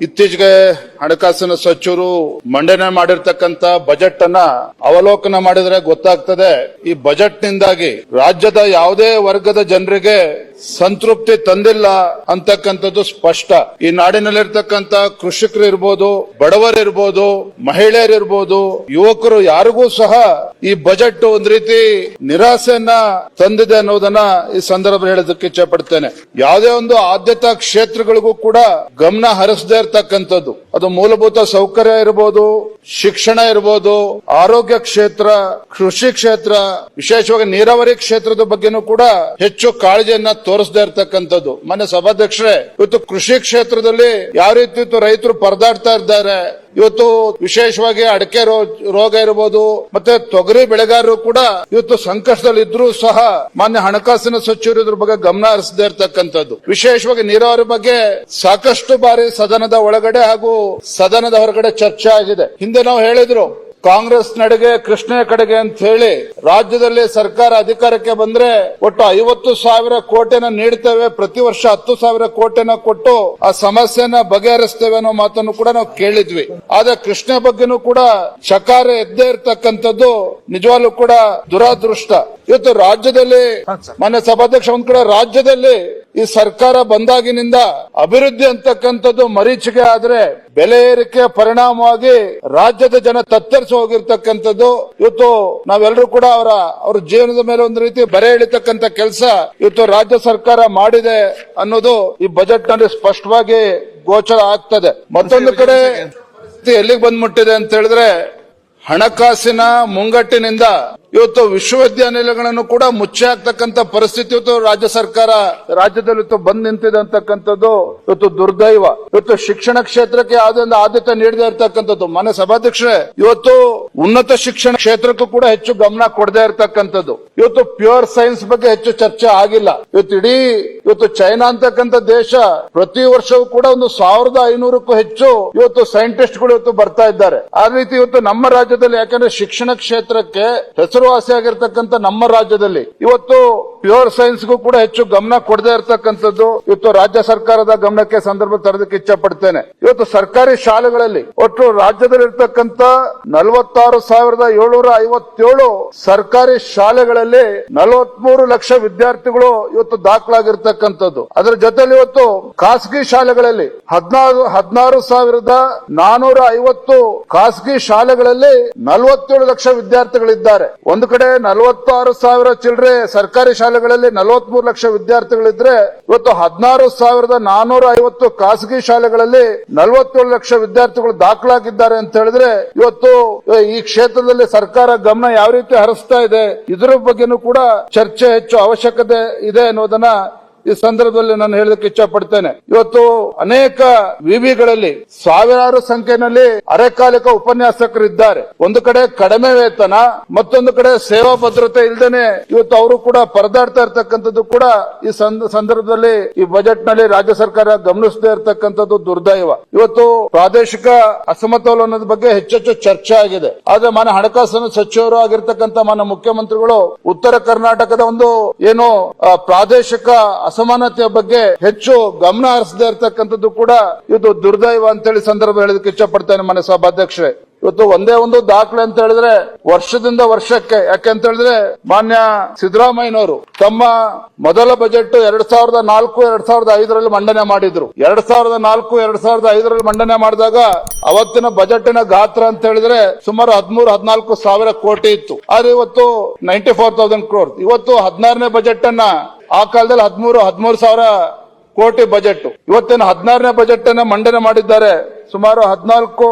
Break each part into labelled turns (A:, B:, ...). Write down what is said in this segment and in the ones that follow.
A: ಇತ್ತೀಚೆಗೆ ಹಣಕಾಸಿನ ಸಚಿವರು ಮಂಡನೆ ಮಾಡಿರ್ತಕ್ಕಂತ ಬಜೆಟ್ ಅನ್ನ ಅವಲೋಕನ ಮಾಡಿದ್ರೆ ಗೊತ್ತಾಗ್ತದೆ. ಈ ಬಜೆಟ್ ನಿಂದಾಗಿ ರಾಜ್ಯದ ಯಾವುದೇ ವರ್ಗದ ಜನರಿಗೆ ಸಂತೃಪ್ತಿ ತಂದಿಲ್ಲ ಅಂತಕ್ಕಂಥದ್ದು ಸ್ಪಷ್ಟ. ಈ ನಾಡಿನಲ್ಲಿರ್ತಕ್ಕಂತ ಕೃಷಿಕರು ಇರ್ಬೋದು ಬಡವರಿರ್ಬೋದು, ಮಹಿಳೆಯರಿರ್ಬೋದು, ಯುವಕರು ಯಾರಿಗೂ ಸಹ ಈ ಬಜೆಟ್ ಒಂದ್ ರೀತಿ ನಿರಾಸೆಯನ್ನ ತಂದಿದೆ ಅನ್ನೋದನ್ನ ಈ ಸಂದರ್ಭದಲ್ಲಿ ಹೇಳೋದಕ್ಕೆ ಇಚ್ಛೆ ಪಡ್ತೇನೆ ಯಾವುದೇ ಒಂದು ಆದ್ಯತಾ ಕ್ಷೇತ್ರಗಳಿಗೂ ಕೂಡ ಗಮನ ಹರಿಸದೇ ಇರತಕ್ಕಂಥದ್ದು. ಅದು ಮೂಲಭೂತ ಸೌಕರ್ಯ ಇರಬಹುದು ಶಿಕ್ಷಣ ಇರಬಹುದು ಆರೋಗ್ಯ ಕ್ಷೇತ್ರ, ಕೃಷಿ ಕ್ಷೇತ್ರ, ವಿಶೇಷವಾಗಿ ನೀರಾವರಿ ಕ್ಷೇತ್ರದ ಬಗ್ಗೆನೂ ಕೂಡ ಹೆಚ್ಚು ಕಾಳಜಿಯನ್ನ ತೋರಿಸದೇ ಇರ್ತಕ್ಕಂಥದ್ದು. ಮನೆ ಸಭಾಧ್ಯಕ್ಷರೇ, ಇವತ್ತು ಕೃಷಿ ಕ್ಷೇತ್ರದಲ್ಲಿ ಯಾವ ರೀತಿ ರೈತರು ಪರದಾಡ್ತಾ ಇದ್ದಾರೆ, ಇವತ್ತು ವಿಶೇಷವಾಗಿ ಅಡಕೆ ರೋಗ ಇರಬಹುದು ಮತ್ತೆ ತೊಗರಿ ಬೆಳೆಗಾರರು ಕೂಡ ಇವತ್ತು ಸಂಕಷ್ಟದಲ್ಲಿ ಇದ್ರೂ ಸಹ ಮಾನ್ಯ ಹಣಕಾಸಿನ ಸಚಿವರು ಇದ್ರ ಬಗ್ಗೆ ಗಮನ ಹರಿಸದೇ ಇರತಕ್ಕಂಥದ್ದು. ವಿಶೇಷವಾಗಿ ನೀರಾವರಿ ಬಗ್ಗೆ ಸಾಕಷ್ಟು ಬಾರಿ ಸದನದ ಒಳಗಡೆ ಹಾಗೂ ಸದನದ ಹೊರಗಡೆ ಚರ್ಚೆ ಆಗಿದೆ. ಹಿಂದೆ ನಾವು ಹೇಳಿದ್ರು ಕಾಂಗ್ರೆಸ್ ನಡೆಗೆ ಕೃಷ್ಣ ಕಡೆಗೆ ಅಂತ ಹೇಳಿ ರಾಜ್ಯದಲ್ಲಿ ಸರ್ಕಾರ ಅಧಿಕಾರಕ್ಕೆ ಬಂದ್ರೆ ಒಟ್ಟು ಐವತ್ತು ಸಾವಿರ ಕೋಟಿನ ನೀಡ್ತೇವೆ. ಪ್ರತಿ ವರ್ಷ ಹತ್ತು ಸಾವಿರ ಕೋಟಿನ ಕೊಟ್ಟು ಆ ಸಮಸ್ಯೆನ ಬಗೆಹರಿಸ್ತೇವೆ ಅನ್ನೋ ಮಾತನ್ನು ಕೂಡ ನಾವು ಕೇಳಿದ್ವಿ. ಆದ್ರೆ ಕೃಷ್ಣ ಬಗ್ಗೆನೂ ಕೂಡ ಚಕಾರ ಎದ್ದೇ ಇರತಕ್ಕಂಥದ್ದು ನಿಜವಾಗ್ಲೂ ಕೂಡ ದುರಾದೃಷ್ಟ. ಇವತ್ತು ರಾಜ್ಯದಲ್ಲಿ ಮಾನ್ಯ ಸಭಾಧ್ಯಕ್ಷ ಒಂದ್ ಕಡೆ ರಾಜ್ಯದಲ್ಲಿ ಈ ಸರ್ಕಾರ ಬಂದಾಗಿನಿಂದ ಅಭಿವೃದ್ಧಿ ಅಂತಕ್ಕಂಥದ್ದು ಮರೀಚಿಕೆ ಆದ್ರೆ ಬೆಲೆ ಏರಿಕೆ ಪರಿಣಾಮವಾಗಿ ರಾಜ್ಯದ ಜನ ತತ್ತರಿಸಿ ಹೋಗಿರ್ತಕ್ಕಂಥದ್ದು. ಇವತ್ತು ನಾವೆಲ್ಲರೂ ಕೂಡ ಅವರ ಅವ್ರ ಜೀವನದ ಮೇಲೆ ಒಂದು ರೀತಿ ಬರೆ ಇಳಿತಕ್ಕಂಥ ಕೆಲಸ ಇವತ್ತು ರಾಜ್ಯ ಸರ್ಕಾರ ಮಾಡಿದೆ ಅನ್ನೋದು ಈ ಬಜೆಟ್ನಲ್ಲಿ ಸ್ಪಷ್ಟವಾಗಿ ಗೋಚರ ಆಗ್ತದೆ. ಮತ್ತೊಂದು ಕಡೆ ಎಲ್ಲಿಗೆ ಬಂದ್ಬಿಟ್ಟಿದೆ ಅಂತ ಹೇಳಿದ್ರೆ ಹಣಕಾಸಿನ ಮುಂಗಟ್ಟಿನಿಂದ ಇವತ್ತು ವಿಶ್ವವಿದ್ಯಾನಿಲಯಗಳನ್ನು ಕೂಡ ಮುಚ್ಚಿ ಹಾಕ್ತಕ್ಕಂಥ ಪರಿಸ್ಥಿತಿ ಇವತ್ತು ರಾಜ್ಯ ಸರ್ಕಾರ ರಾಜ್ಯದಲ್ಲಿ ಇವತ್ತು ಬಂದ್ ನಿಂತಿದೆ ಅಂತಕ್ಕಂಥದ್ದು ಇವತ್ತು ದುರ್ದೈವ. ಇವತ್ತು ಶಿಕ್ಷಣ ಕ್ಷೇತ್ರಕ್ಕೆ ಯಾವ್ದೊಂದು ಆದ್ಯತೆ ನೀಡದೇ ಇರತಕ್ಕಂಥದ್ದು. ಮನೆ ಸಭಾಧ್ಯಕ್ಷರೇ, ಇವತ್ತು ಉನ್ನತ ಶಿಕ್ಷಣ ಕ್ಷೇತ್ರಕ್ಕೂ ಕೂಡ ಹೆಚ್ಚು ಗಮನ ಕೊಡದೇ ಇರತಕ್ಕಂಥದ್ದು. ಇವತ್ತು ಪ್ಯೂರ್ ಸೈನ್ಸ್ ಬಗ್ಗೆ ಹೆಚ್ಚು ಚರ್ಚೆ ಆಗಿಲ್ಲ. ಇವತ್ತು ಇಡೀ ಇವತ್ತು ಚೈನಾ ಅಂತಕ್ಕಂಥ ದೇಶ ಪ್ರತಿ ವರ್ಷವೂ ಕೂಡ ಒಂದು ಸಾವಿರದ ಐನೂರಕ್ಕೂ ಹೆಚ್ಚು ಇವತ್ತು ಸೈಂಟಿಸ್ಟ್ಗಳು ಇವತ್ತು ಬರ್ತಾ ಇದ್ದಾರೆ. ಆ ರೀತಿ ಇವತ್ತು ನಮ್ಮ ರಾಜ್ಯದಲ್ಲಿ ಯಾಕಂದ್ರೆ ಶಿಕ್ಷಣ ಕ್ಷೇತ್ರಕ್ಕೆ ಹೆಸರುವಾಸಿಯಾಗಿರ್ತಕ್ಕಂಥ ನಮ್ಮ ರಾಜ್ಯದಲ್ಲಿ ಇವತ್ತು ಪ್ಯೂರ್ ಸೈನ್ಸ್ಗೂ ಕೂಡ ಹೆಚ್ಚು ಗಮನ ಕೊಡದೇ ಇರತಕ್ಕಂಥದ್ದು ಇವತ್ತು ರಾಜ್ಯ ಸರ್ಕಾರದ ಗಮನಕ್ಕೆ ಸಂದರ್ಭ ತರೋದಕ್ಕೆ ಇಚ್ಛೆ ಪಡ್ತೇನೆ ಇವತ್ತು ಸರ್ಕಾರಿ ಶಾಲೆಗಳಲ್ಲಿ ಒಟ್ಟು ರಾಜ್ಯದಲ್ಲಿ ಇರ್ತಕ್ಕಂಥ ನಲವತ್ತಾರು ಸಾವಿರದ ಏಳ್ನೂರ ಐವತ್ತೇಳು ಸರ್ಕಾರಿ ಶಾಲೆಗಳಲ್ಲಿ ನಲವತ್ಮೂರು ಲಕ್ಷ ವಿದ್ಯಾರ್ಥಿಗಳು ಇವತ್ತು ದಾಖಲಾಗಿರ್ತಕ್ಕಂಥದ್ದು. ಅದರ ಜೊತೆಲಿ ಇವತ್ತು ಖಾಸಗಿ ಶಾಲೆಗಳಲ್ಲಿ ಹದಿನಾರು ಹದಿನಾರು ಸಾವಿರದ ನಾನೂರ ಐವತ್ತು ಖಾಸಗಿ ಶಾಲೆಗಳಲ್ಲಿ ನಲವತ್ತೇಳು ಲಕ್ಷ ವಿದ್ಯಾರ್ಥಿಗಳಿದ್ದಾರೆ. ಒಂದು ಕಡೆ ನಲವತ್ತಾರು ಸಾವಿರ ಚಿಲ್ಲರೆ ಸರ್ಕಾರಿ ಶಾಲೆಗಳಲ್ಲಿ ನಲವತ್ಮೂರು ಲಕ್ಷ ವಿದ್ಯಾರ್ಥಿಗಳಿದ್ರೆ ಇವತ್ತು ಹದಿನಾರು ಸಾವಿರದ ನಾನೂರ ಐವತ್ತು ಖಾಸಗಿ ಶಾಲೆಗಳಲ್ಲಿ ನಲವತ್ತೇಳು ಲಕ್ಷ ವಿದ್ಯಾರ್ಥಿಗಳು ದಾಖಲಾಗಿದ್ದಾರೆ ಅಂತ ಹೇಳಿದ್ರೆ ಇವತ್ತು ಈ ಕ್ಷೇತ್ರದಲ್ಲಿ ಸರ್ಕಾರ ಗಮನ ಯಾವ ರೀತಿ ಹರಿಸ್ತಾ ಇದೆ, ಇದರ ಬಗ್ಗೆನೂ ಕೂಡ ಚರ್ಚೆ ಹೆಚ್ಚು ಅವಶ್ಯಕತೆ ಇದೆ ಅನ್ನೋದನ್ನ ಈ ಸಂದರ್ಭದಲ್ಲಿ ನಾನು ಹೇಳೋದಕ್ಕೆ ಇಚ್ಛ ಪಡ್ತೇನೆ ಇವತ್ತು ಅನೇಕ ವಿವಿಗಳಲ್ಲಿ, ಸಾವಿರಾರು ಸಂಖ್ಯೆಯಲ್ಲಿ ಅರೆಕಾಲಿಕ ಉಪನ್ಯಾಸಕರು ಇದ್ದಾರೆ ಒಂದು ಕಡೆ ಕಡಿಮೆ ವೇತನ, ಮತ್ತೊಂದು ಕಡೆ ಸೇವಾ ಭದ್ರತೆ ಇಲ್ಲದೇನೆ ಇವತ್ತು ಅವರು ಕೂಡ ಪರದಾಡ್ತಾ ಇರ್ತಕ್ಕಂಥದ್ದು ಕೂಡ ಈ ಸಂದರ್ಭದಲ್ಲಿ ಈ ಬಜೆಟ್ನಲ್ಲಿ ರಾಜ್ಯ ಸರ್ಕಾರ ಗಮನಿಸದೇ ಇರತಕ್ಕಂಥದ್ದು ದುರ್ದೈವ. ಇವತ್ತು ಪ್ರಾದೇಶಿಕ ಅಸಮತೋಲನದ ಬಗ್ಗೆ ಹೆಚ್ಚೆಚ್ಚು ಚರ್ಚೆ ಆಗಿದೆ. ಆದ್ರೆ ಮಾನ ಹಣಕಾಸಿನ ಸಚಿವರು ಆಗಿರ್ತಕ್ಕಂಥ ಮಾನ ಮುಖ್ಯಮಂತ್ರಿಗಳು ಉತ್ತರ ಕರ್ನಾಟಕದ ಒಂದು ಏನು ಪ್ರಾದೇಶಿಕ ಅಸಮಾನತೆಯ ಬಗ್ಗೆ ಹೆಚ್ಚು ಗಮನ ಹರಿಸದೇ ಇರತಕ್ಕಂಥದ್ದು ಕೂಡ ಇದು ದುರ್ದೈವ ಅಂತೇಳಿ ಸಂದರ್ಭ ಹೇಳೋದಕ್ಕೆ ಇಷ್ಟಪಡ್ತೇನೆ ಮನೆ ಸಭಾಧ್ಯಕ್ಷರೇ. ಇವತ್ತು ಒಂದೇ ಒಂದು ದಾಖಲೆ ಅಂತ ಹೇಳಿದ್ರೆ ವರ್ಷದಿಂದ ವರ್ಷಕ್ಕೆ. ಯಾಕೆ ಅಂತ ಹೇಳಿದ್ರೆ ಮಾನ್ಯ ಸಿದ್ದರಾಮಯ್ಯನವರು ತಮ್ಮ ಮೊದಲ ಬಜೆಟ್ ಎರಡ್ ಸಾವಿರದ ನಾಲ್ಕು, ಎರಡ್ ಸಾವಿರದ ಐದರಲ್ಲಿ ಮಂಡನೆ ಮಾಡಿದ್ರು. ಎರಡ್ ಸಾವಿರದ ನಾಲ್ಕು, ಎರಡ್ ಸಾವಿರದ ಐದರಲ್ಲಿ ಮಂಡನೆ ಮಾಡಿದಾಗ ಅವತ್ತಿನ ಬಜೆಟ್ನ ಗಾತ್ರ ಅಂತ ಹೇಳಿದ್ರೆ ಸುಮಾರು ಹದಿಮೂರು, ಹದಿನಾಲ್ಕು ಸಾವಿರ ಕೋಟಿ ಇತ್ತು. ಆದ್ರೆ ಇವತ್ತು ನೈಂಟಿ ಫೋರ್ ತೌಸಂಡ್ ಕ್ರೋರ್ ಇವತ್ತು ಹದಿನಾರನೇ ಬಜೆಟ್ ಅನ್ನ ಆ ಕಾಲದಲ್ಲಿ ಹದಿಮೂರು ಹದಿಮೂರು ಸಾವಿರ ಕೋಟಿ ಬಜೆಟ್ ಇವತ್ತಿನ ಹದಿನಾರನೇ ಬಜೆಟ್ ಅನ್ನ ಮಂಡನೆ ಮಾಡಿದ್ದಾರೆ ಸುಮಾರು ಹದಿನಾಲ್ಕು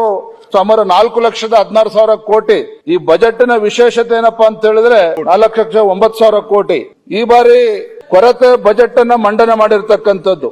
A: ಸುಮಾರು ನಾಲ್ಕು ಲಕ್ಷದ ಹದಿನಾರು ಸಾವಿರ ಕೋಟಿ. ಈ ಬಜೆಟ್ನ ವಿಶೇಷತೆ ಏನಪ್ಪಾ ಅಂತ ಹೇಳಿದ್ರೆ ನಾಲ್ಕು ಲಕ್ಷ ಒಂಬತ್ತು ಸಾವಿರ ಕೋಟಿ. ಈ ಬಾರಿ ಕೊರತೆ ಬಜೆಟ್ ಅನ್ನ ಮಂಡನೆ ಮಾಡಿರ್ತಕ್ಕಂಥದ್ದು.